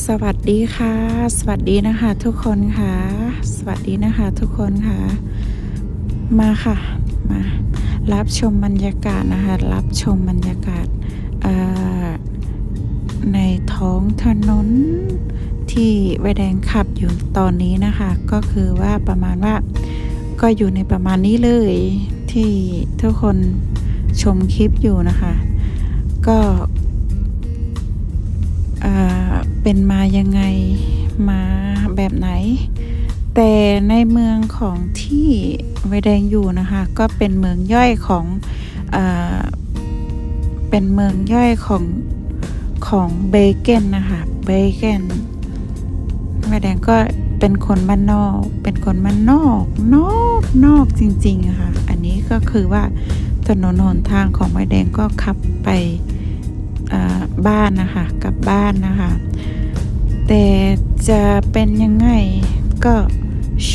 สวัสดีค่ะ สวัสดีนะคะ ทุกคนค่ะ สวัสดีนะคะ ทุกคนค่ะ มาค่ะ มา รับชมบรรยากาศนะคะ รับชมบรรยากาศในท้องถนนที่ไวแดงขับอยู่ตอนนี้นะคะ ก็คือว่าประมาณว่าก็อยู่ในประมาณนี้เลยที่ทุกคนชมคลิปอยู่นะคะ ก็ เป็นมายังไงมาแบบไหน แต่ในเมืองของที่ไวแดงอยู่นะคะ ก็เป็นเมืองย่อยของเอเป็นเมืองย่อยของของเบเกนนะคะเบเกนไวแดงก็เป็นคนบ้านนอก เป็นคนบ้านนอก นอกนอกจริงๆะค่ะ อันนี้ก็คือว่าถนนหนทางของไวแดงก็ขับไป บ้านนะคะกลับบ้านนะคะ แต่จะเป็นยังไงก็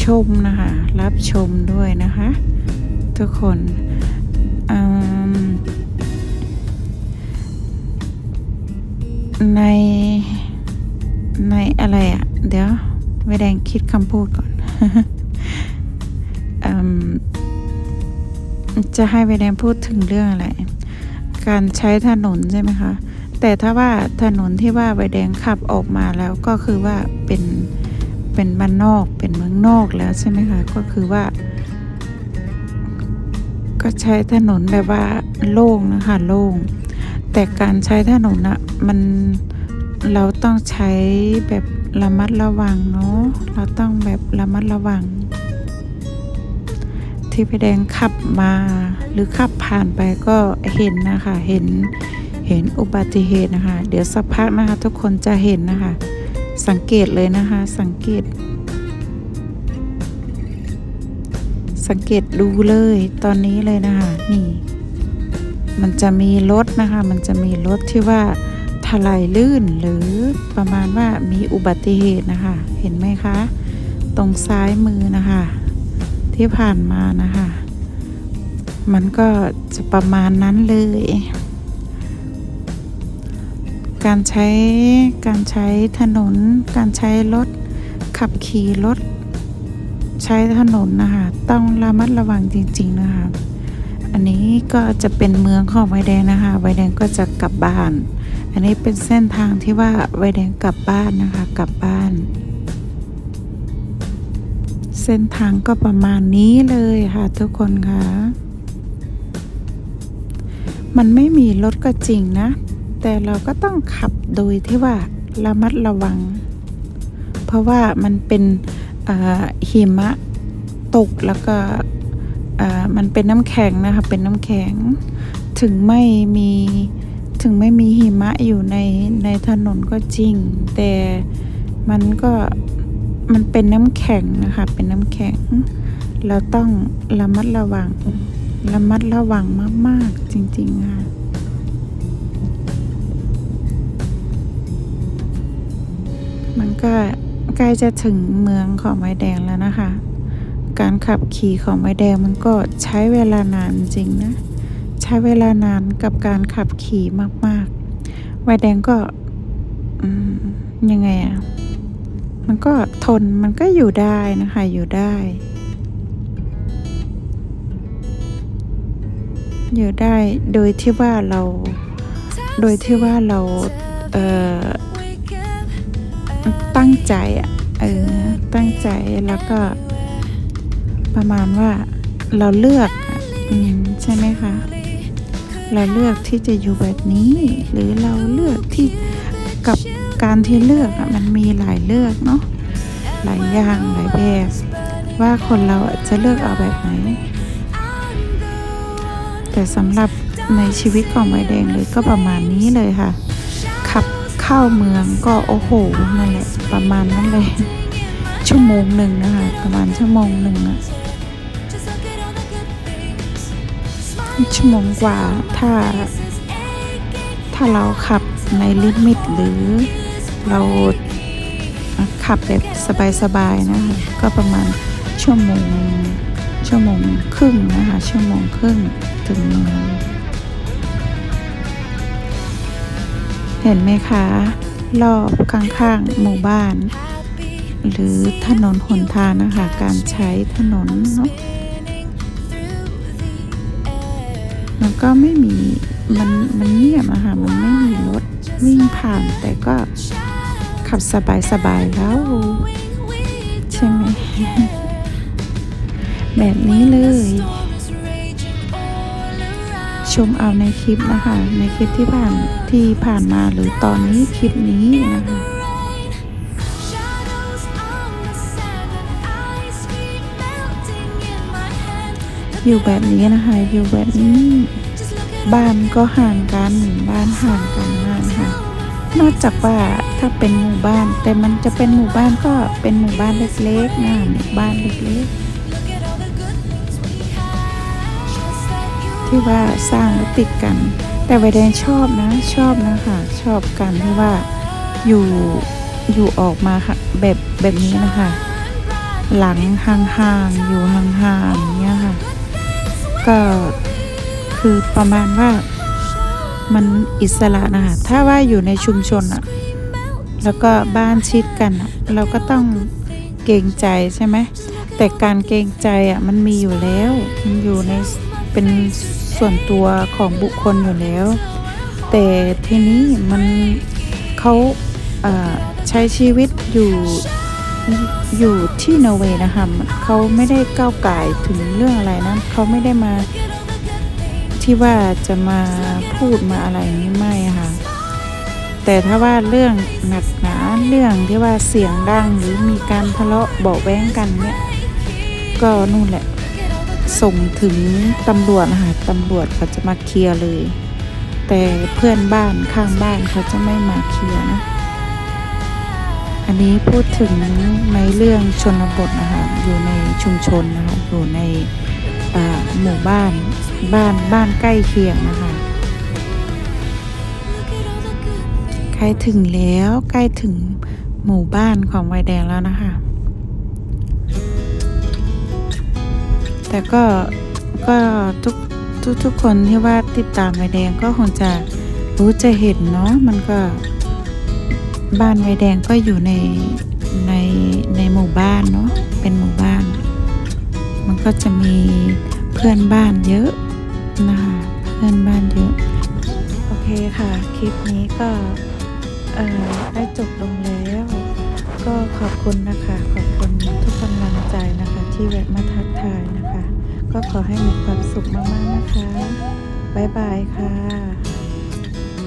ชมนะคะ รับชมด้วยนะคะ ทุกคนในในอะไรอะ่ะ เดี๋ยวไม่แดงคิดคำพูดก่อนอจะให้ไปแดงพูดถึงเรื่องอะไร การใช้ถนนใช่ไหมคะ แต่ถ้าว่าถนนที่ว่าใบแดงขับออกมาแล้วก็คือว่าเป็นเป็นบ้านนอกเป็นเมืองนอกแล้วใช่ไหมคะก็คือว่า ก็ใช้ถนนแบบว่าโล่งนะคะโล่งแต่การใช้ถนนอะมันเราต้องใช้แบบระมัดระวังเนาะเราต้องแบบระมัดระวัง ที่ไปแดงขับมาหรือขับผ่านไปก็เห็นนะคะเห็น เห็นอุบัติเหตุนะคะ เดี๋ยวสักพักนะคะ ทุกคนจะเห็นนะคะ สังเกตเลยนะคะ สังเกต สังเกตดูเลยตอนนี้เลยนะคะนี่ มันจะมีรถนะคะ มันจะมีรถที่ว่าถลายลื่นหรือประมาณว่ามีอุบัติเหตุนะคะ เห็นไหมคะ ตรงซ้ายมือนะคะ ที่ผ่านมานะคะ มันก็จะประมาณนั้นเลย การใช้การใช้ถนน การใช้รถ ขับขี่รถ ใช้ถนนนะคะ ต้องระมัดระวังจริง ๆ นะคะ อันนี้ก็จะเป็นเมืองของไวแดงนะคะ ไวแดงก็จะกลับบ้าน อันนี้เป็นเส้นทางที่ว่าไวแดงกลับบ้านนะคะ กลับบ้าน เส้นทางก็ประมาณนี้เลยค่ะทุกคนคะมันไม่มีรถก็จริงนะ แต่เราก็ต้องขับโดยที่ว่าระมัดระวัง เพราะว่ามันเป็นหิมะตกแล้วก็มันเป็นน้ำแข็งนะคะ เป็นน้ำแข็ง ถึงไม่มีถึงไม่มีหิมะอยู่ในในถนนก็จริง แต่มันก็มันเป็นน้ำแข็งนะคะ เป็นน้ำแข็ง เราต้องระมัดระวังระมัดระวังมาก ๆ จริง ๆ ค่ะ ก็ใกล้จะถึงเมืองของไม้แดงแล้วนะคะ การขับขี่ของไม้แดงมันก็ใช้เวลานานจริงนะ ใช้เวลานานกับการขับขี่มากๆ ไม้แดงก็ยังไงอะมันก็ทนมันก็อยู่ได้นะคะอยู่ได้ อยู่ได้โดยที่ว่าเรา โดยที่ว่าเราเอ่อ ตั้งใจอะเออตั้งใจแล้วก็ ประมาณว่าเราเลือกอืมใช่ไหมคะ เราเลือกที่จะอยู่แบบนี้ หรือเราเลือกที่กับการที่เลือกอะมันมีหลายเลือกเนาะหลายอย่างหลายแบบว่าคนเราจะเลือกเอาแบบไหน แต่สำหรับในชีวิตของใบแดงเลยก็ประมาณนี้เลยค่ะ ขับ เข้าเมืองก็โอ้โหนั่นแหละประมาณนั้นเลย ชั่วโมงหนึ่งนะคะ ประมาณชั่วโมงหนึ่งอะชั่วโมงกว่าถ้า ถ้าเราขับในลิมิตหรือเราขับแบบสบายๆนะคะก็ประมาณชั่วโมงชั่วโมงครึ่งนะคะชั่วโมงครึ่งถึงเมือง ห็นไหมคะ รอบข้างๆหมู่บ้าน หรือถนนหนทางนะคะ การใช้ถนนเนาะมันก็ไม่มีมันมันเงียบอะค่ะมันไม่มีรถวิ่งผ่านแต่ก็ขับสบายๆแล้ว ใช่ไหม แบบนี้เลย ชมเอาในคลิปนะคะ ในคลิปที่ผ่านที่ผ่านมาหรือตอนนี้คลิปนี้นะคะอยู่แบบนี้นะคะอยู่แบบนี้ บ้านก็ห่างกันบ้านห่างกันมากนะคะนอกจากว่าถ้าเป็นหมู่บ้าน แต่มันจะเป็นหมู่บ้านก็เป็นหมู่บ้านเล็กๆนะหมู่บ้านเล็กๆ ที่ว่าสร้างแล้วติดกัน แต่ไวแดงชอบนะชอบนะคะชอบกันที่ว่าอยู่อยู่ออกมาค่ะแบบแบบนี้นะคะ หลังห่างๆอยู่ห่างๆเงี้ยค่ะ ก็คือประมาณว่ามันอิสระนะคะถ้าว่าอยู่ในชุมชนอะแล้วก็บ้านชิดกันอะเราก็ต้องเกรงใจใช่ไหมแต่การเกรงใจอะมันมีอยู่แล้วมันอยู่ใน เป็นส่วนตัวของบุคคลอยู่แล้ว แต่ทีนี้มันเขาใช้ชีวิตอยู่อยู่ที่นอร์เวย์นะคะเขาไม่ได้ก้าวไก่ถึงเรื่องอะไรนะเขาไม่ได้มาที่ว่าจะมาพูดมาอะไรนี้ไม่ค่ะแต่ถ้าว่าเรื่องหนักหนาเรื่องที่ว่าเสียงดังหรือมีการทะเลาะเบาแว้งกันเนี่ย ก็นู่นแหละ ส่งถึงตำรวจนะคะตำรวจเขาจะมาเคลียร์เลย แต่เพื่อนบ้านข้างบ้านเขาจะไม่มาเคลียร์นะ อันนี้พูดถึงในเรื่องชนบทนะคะอยู่ในชุมชนนะคะอยู่ในหมู่บ้านบ้านบ้านใกล้เคียงนะคะใกล้ถึงแล้วใกล้ถึงหมู่บ้านของไวแดงแล้วนะคะ แต่ก็ก็ทุกทุกทุกคนที่ว่าติดตามไวแดงก็คงจะรู้จะเห็นเนาะมันก็บ้านไวแดงก็อยู่ในในในหมู่บ้านเนาะเป็นหมู่บ้าน มันก็จะมีเพื่อนบ้านเยอะนะคะเพื่อนบ้านเยอะ โอเคค่ะ คลิปนี้ก็เอ่อได้จบลงแล้ว ก็ขอบคุณนะคะ ขอบคุณทุกกำลังใจนะคะ ที่แวะมาทักทายนะคะ ก็ขอให้มีความสุขมาก ๆ นะคะ บ๊ายบายค่ะ